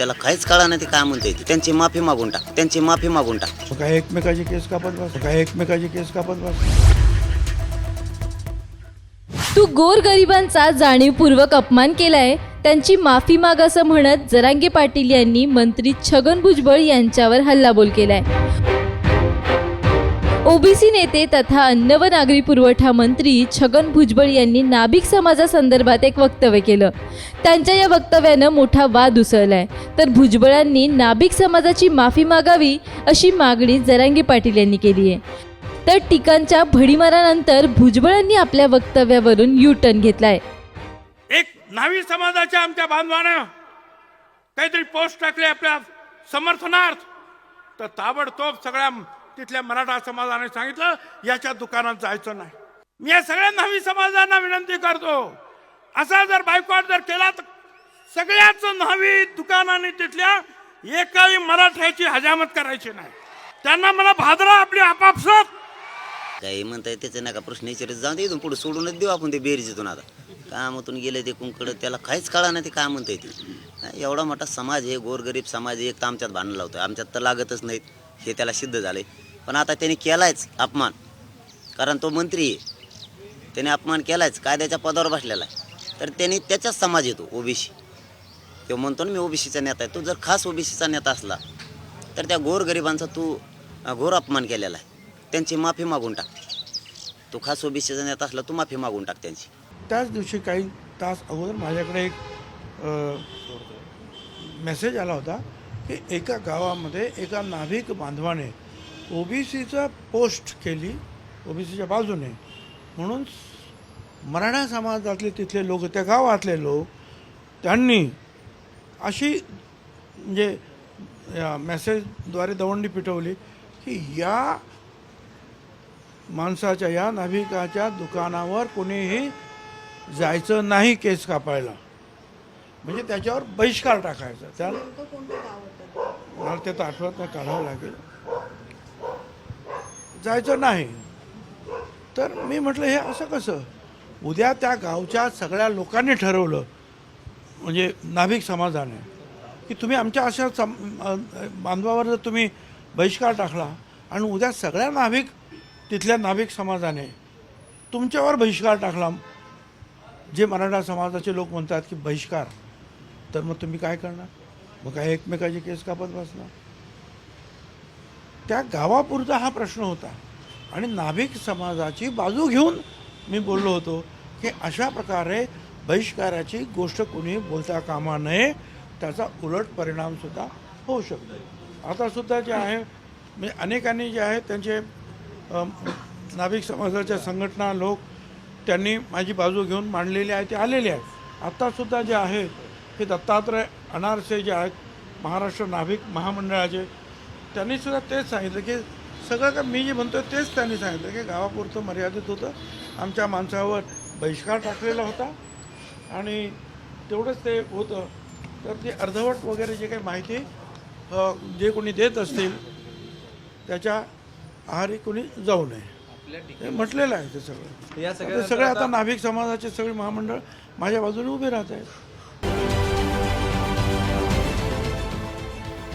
त्याला काहीच कळा नाही ते काय म्हणते त्यांची माफी मागून टाक. त्यांची माफी मागून टाक. काय एकमेकाची केस कापत बस. काय एकमेकाची केस कापत बस. तू गोरगरिबांचा जाणीवपूर्वक अपमान केलाय. त्यांची माफी माग असं म्हणत जरांगे पाटील यांनी मंत्री छगन भुजबळ यांच्यावर हल्लाबोल केलाय. ओबीसी नेते तथा अन्न व नागरी पुरवठा मंत्री छगन भुजबळ यांनी नाभिक समाजासंदर्भात एक वक्तव्य केलं. त्यांच्या या वक्तव्यानं मोठा वाद उसळलाय. तर भुजबळांनी नाभिक समाजाची माफी मागावी अशी मागणी जरांगे पाटील यांनी केली आहे. तर टीकांच्या भडीमारानंतर भुजबळांनी आपल्या वक्तव्यावरून यू टर्न घेतलाय. एक नावी समाजाच्या आमच्या बांधवानं काहीतरी पोस्ट टाकले आपल्या समर्थनार्थ. तर ताबडतोब सगळ्या तिथल्या मराठा समाजाने सांगितलं याच्या दुकानात जायचं नाही. मी या सगळ्या नावी समाजांना विनंती करतो. असा जर बायकॉट जर केला तर सगळ्याच न्हावी दुकानाने तिथल्या एकाही मराठ्याची हजामत करायची नाही. त्यांना मला भादरा आपली आपापसात काही म्हणताय त्याचं नका प्रश्न विचारत जाऊन दे इथून पुढे सोडूनच देऊ आपण ते बेरीजीतून आता. कामातून गेले ते कुंकड त्याला काहीच कळा नाही ते काय म्हणताय ते. एवढा मोठा समाज आहे गोरगरीब समाज आहे एक तर आमच्यात भांडण लावतो आमच्यात तर लागतच नाहीत. हे त्याला सिद्ध झाले पण आता त्याने केलायच अपमान. कारण तो मंत्री आहे. त्याने अपमान केलायच. कायद्याच्या पदावर बसलेला आहे. तर त्याने त्याच्याच समाज येतो ओबीसी तो म्हणतो ना मी ओबीसीचा नेता आहे. तो जर खास ओबीसीचा नेता असला तर त्या गोरगरिबांचा तू घोर अपमान केलेला आहे. त्यांची माफी मागून टाक. तू खास ओबीसीचा नेता असला तू माफी मागून टाक त्यांची. त्याच दिवशी काही तास अगोदर माझ्याकडे एक मेसेज आला होता की एका गावामध्ये एका नाभिक बांधवाने ओबीसीचा पोस्ट केली ओबीसीच्या बाजूने. म्हणून मराठा समाजातले तिथले लोक त्या गावातले लोक त्यांनी अशी म्हणजे मेसेजद्वारे दवंडी पिटवली की या माणसाच्या या नाभिकाच्या दुकानावर कोणीही जायचं नाही केस कापायला. म्हणजे त्याच्यावर बहिष्कार टाकायचा. त्या मला ते तर आठवत नाही काढावं लागेल. जायचं नाही. तर मी म्हटलं हे असं कसं? उद्या त्या गावच्या सगळ्या लोकांनी ठरवलं म्हणजे नाभिक समाजाने की तुम्ही आमच्या अशा सम बांधवावर जर तुम्ही बहिष्कार टाकला आणि उद्या सगळ्या नाभिक तिथल्या नाभिक समाजाने तुमच्यावर बहिष्कार टाकला जे मराठा समाजाचे लोक म्हणतात की बहिष्कार तर मग तुम्ही काय करणार? मग काय एकमेकाची केस कापत बसणार? त्या गावापुरता हा प्रश्न होता आणि नाभिक समाजाची बाजू घेऊन मी बोललो होतो की अशा प्रकारे बहिष्काराची गोष्ट कोणी बोलता कामा नये त्याचा उलट परिणामसुद्धा होऊ शकतो. आता सुद्धा जे आहे म्हणजे अनेकांनी जे आहे त्यांचे नाविक नाभिक समाजाच्या संघटना लोक त्यांनी माझी बाजू घेऊन मांडलेली आहे ते आलेले आहेत आत्तासुद्धा जे आहे हे दत्तात्रय अनारसे जे आहेत महाराष्ट्र नाभिक महामंडळाचे त्यांनीसुद्धा तेच सांगितलं की सगळं का मी जे म्हणतो तेच त्यांनी सांगितलं की गावापुरतं मर्यादित होतं. आमच्या माणसावर बहिष्कार टाकलेला होता. आणि तेवढंच ते होतं. तर ते अर्धवट वगैरे जे काही माहिती जे कोणी देत असतील त्याच्या आहारी कोणी जाऊ नये. हे म्हटलेलं आहे ते सगळं. या सगळे आता नाभिक समाजाचे सगळे महामंडळ माझ्या बाजूने उभे राहत आहेत.